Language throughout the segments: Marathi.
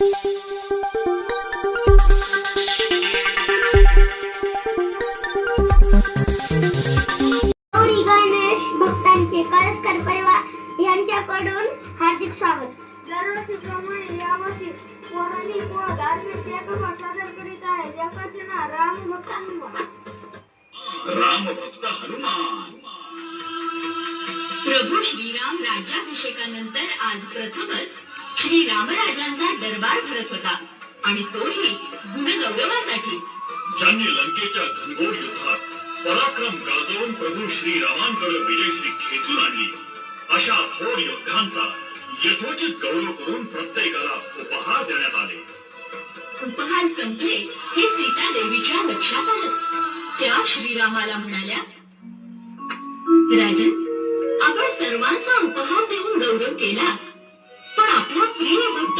गणेश भक्तांचे करस्कर परिवार यांच्याकडून हार्दिक स्वागत. दरवर्षीप्रमाणे यावर्षी पौराणिक व धार्मिक कार्यक्रम सादर करीत आहे. ज्याचे नाव राम भक्त हनुमान. राम भक्त हनुमान. प्रभू श्रीराम राज्याभिषेकानंतर आज प्रथमच श्री रामराजांचा दरबार भरत होता. आणि तोही गुणगौरवासाठी. ज्यांनी लंकेच्या घनघोर युद्धात पराक्रम गाजवून प्रभू श्रीरामांकडे विजयश्री खेचून आणली अशा थोर योद्धांचा यथोचित गौरव करून प्रत्येकाला उपहार देण्यात आले. उपहार संपले हे सीता देवीच्या लक्षात आलं. त्या श्रीरामाला म्हणाल्या राजन आपण सर्वांचा उपहार देऊन गौरव केला.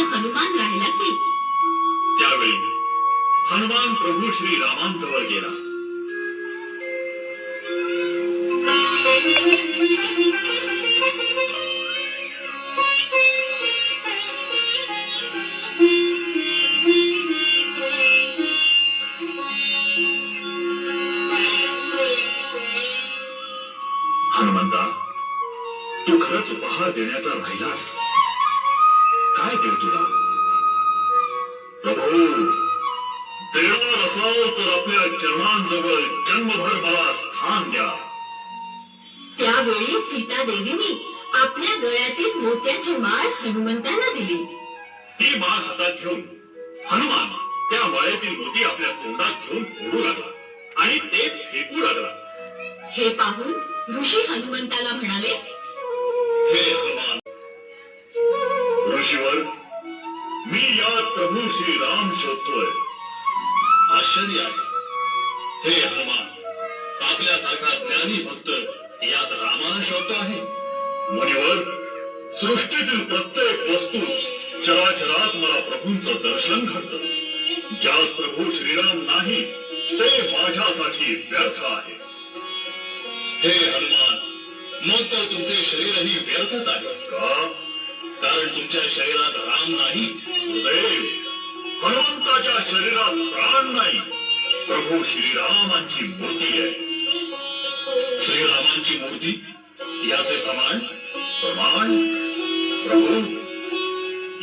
प्रिय हनुमान राहिला की त्यावेळी हनुमान प्रभू श्री रामांजवळ गेला. हनुमंता तू खरंच उपहार देण्याचा राहिलास? काय देऊ तुला? प्रभू देणार असाल तर आपल्या चरणांजवळ जन्मभर मला स्थान द्या. त्यावेळी सीता देवीने आपल्या गळ्यातील मोत्याची माळ हनुमंताला दिली. ती माळ हातात घेऊन हनुमान त्या माळ्यातील मोती आपल्या तोंडात घेऊन फोडू लागला आणि ते फेकू लागला. हे पाहून ऋषी हनुमंताला म्हणाले हे प्रभू श्री राम शोधतोय. आश्चर्य आहे. हे हनुमान आपल्यासारखा ज्ञानी भक्त यात रामाला शोधतो आहे. मुनिवर सृष्टीतील प्रत्येक वस्तू चराचरात मला प्रभूंचं दर्शन घडत. ज्यात प्रभू श्रीराम नाही ते माझ्यासाठी व्यर्थ आहे. हे हनुमान मग तर तुमचे शरीरही व्यर्थच आहे. का? कारण तुमच्या शरीरात राम नाही हनुमंताच्या शरीरात प्राण नाही. प्रभू श्रीरामांची मूर्ती आहे. श्रीरामांची मूर्ती याचे प्रमाण प्रमाण प्रभू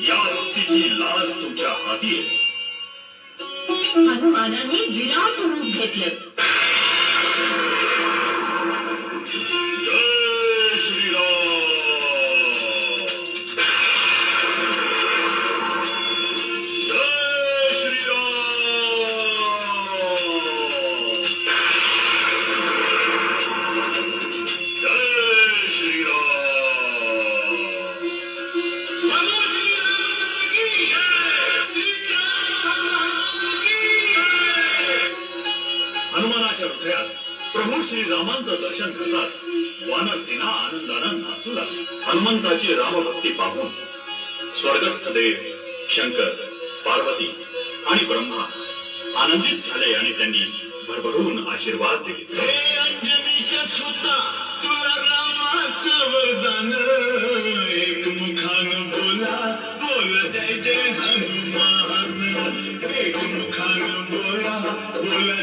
या भक्तीची लाज तुमच्या हाती आहे. हनुमानाने विराट रूप घेतलं. प्रभू श्रीरामांचं दर्शन करताच वानरसेना आनंदानं नाचू लागली हनुमंताची रामभक्ती पाहून स्वर्गस्थ देव शंकर पार्वती आणि ब्रह्मा आनंदित झाले आणि त्यांनी भरभरून आशीर्वाद दिले. अंजनीच्या सुता तुला रामाचं वरदान. एक मुखान बोला बोला जय जय हनुमान. एक मुखान बोला बोला